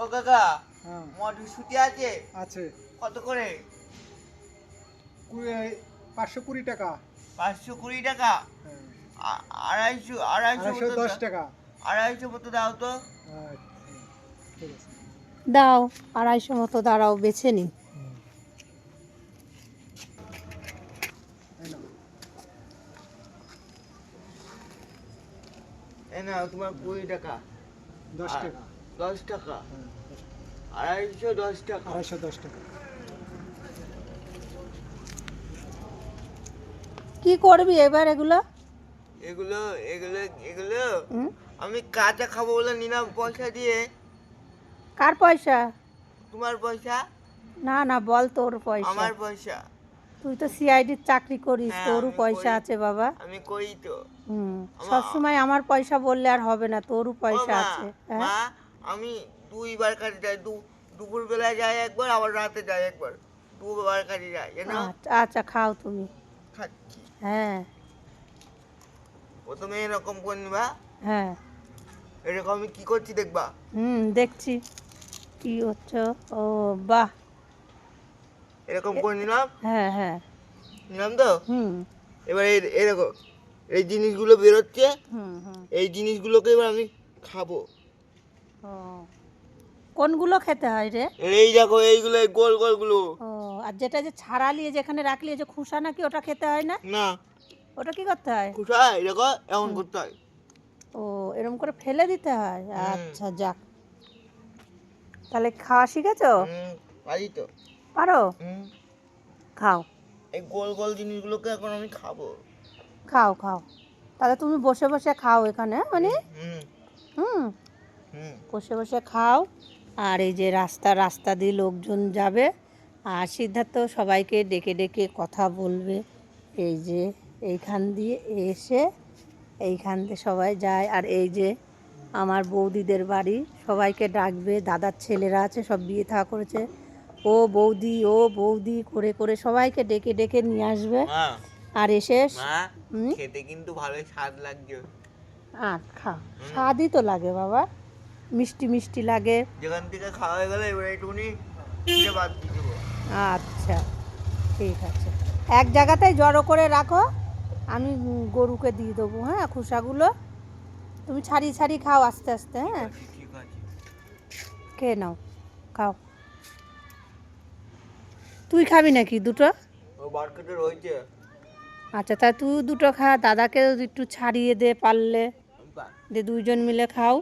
ও কাকা হ্যাঁ। মটরশুটি আছে? আছে। কত করে? পাঁচশো কুড়ি টাকা। পাঁচশো কুড়ি টাকা? হ্যাঁ। আড়াইশো আড়াইশো দশ দাও। টাকা। আড়াইশো মতো দাও তো। আচ্ছা ঠিক আছে দাও আড়াইশো মতো দাঁড়াও বেছে নি। এই নাও। তোমার কুড়ি টাকা। দশ টাকা। দশ টাকা। আড়াইশো দশ টাকা। আড়াইশো দশ টাকা। কি করবি এবার এগুলো? এগুলো এগুলো এগুলো আমি কাঁচা খাব বলে নিলাম পয়সা দিয়ে। কার পয়সা? তোমার পয়সা? না না বল তোর পয়সা। আমার পয়সা। তুই তো সিআইডির চাকরি করিস হ্যাঁ, তোরও পয়সা আছে বাবা। আমি করি তো। হুম সবসময় আমার পয়সা বললে আর হবে না তোরও পয়সা আছে হ্যাঁ? আমি দুইবার কাজে যাই দু দুপুর বেলায় যাই একবার আবার রাতে যাই একবার। দুবার কাজে যাই জানো আচ্ছা আচ্ছা খাও তুমি। খাচ্ছি। হ্যাঁ। প্রথমে এরকম করে নিবা হ্যাঁ। এরকম আমি কি করছি দেখবা? হুম দেখছি। কি হচ্ছে? ও বাহ। এরকম করে নিলাম। হ্যাঁ হ্যাঁ। নিলাম তো? হুম। এবার এই এরকম এই জিনিসগুলো বেরোচ্ছে। হুম হুম। এই জিনিসগুলোকে এবার আমি খাব। কোনগুলো খেতে হয় রে? এই দেখো এইগুলো এই গোল গোলগুলো। ও আর যেটা যে ছাড়ালিয়ে যেখানে রাখলি যে খুসা নাকি ওটা খেতে হয় না? না। ওটা কি করতে হয়? খুশাই দেখো এমন করতে হয়। ও এরকম করে ফেলে দিতে হয়? আচ্ছা যাক। তাহলে খাওয়া শিখেছো? হুম, পারি তো। পারো? হুম, খাও। এই গোল গোল জিনিসগুলোকে এখন আমি খাব। খাও খাও। তাহলে তুমি বসে বসে খাও এখানে মানে? হুম। বসে বসে খাও। আর এই যে রাস্তা রাস্তা দিয়ে লোকজন যাবে। আর সিদ্ধার্থ সবাইকে ডেকে ডেকে কথা বলবে। এই যে এইখান দিয়ে এসে এইখান দিয়ে সবাই যায়। আর এই যে আমার বৌদিদের বাড়ি সবাইকে ডাকবে। দাদার ছেলেরা আছে সব বিয়ে থা করেছে। ও বৌদি ও বৌদি করে করে সবাইকে ডেকে ডেকে নিয়ে আসবে। আর এসে খেতে কিন্তু ভালোই স্বাদ লাগছে আর খা। স্বাদই তো লাগে বাবা। মিষ্টি মিষ্টি লাগে। যেখান থেকে খাওয়া হয়ে গেলে এবার একটুখানি বাদ আচ্ছা ঠিক আছে। এক জায়গাতেই জড়ো করে রাখো আমি গরুকে দিয়ে দেবো হ্যাঁ খোসাগুলো। তুমি ছাড়িয়ে ছাড়িয়ে খাও আস্তে আস্তে হ্যাঁ। খেয়ে নাও খাও। তুই খাবি নাকি দুটো? আচ্ছা তা তুই দুটো খা দাদাকে একটু ছাড়িয়ে দে পারলে। বাহ, যে দুইজন মিলে খাও।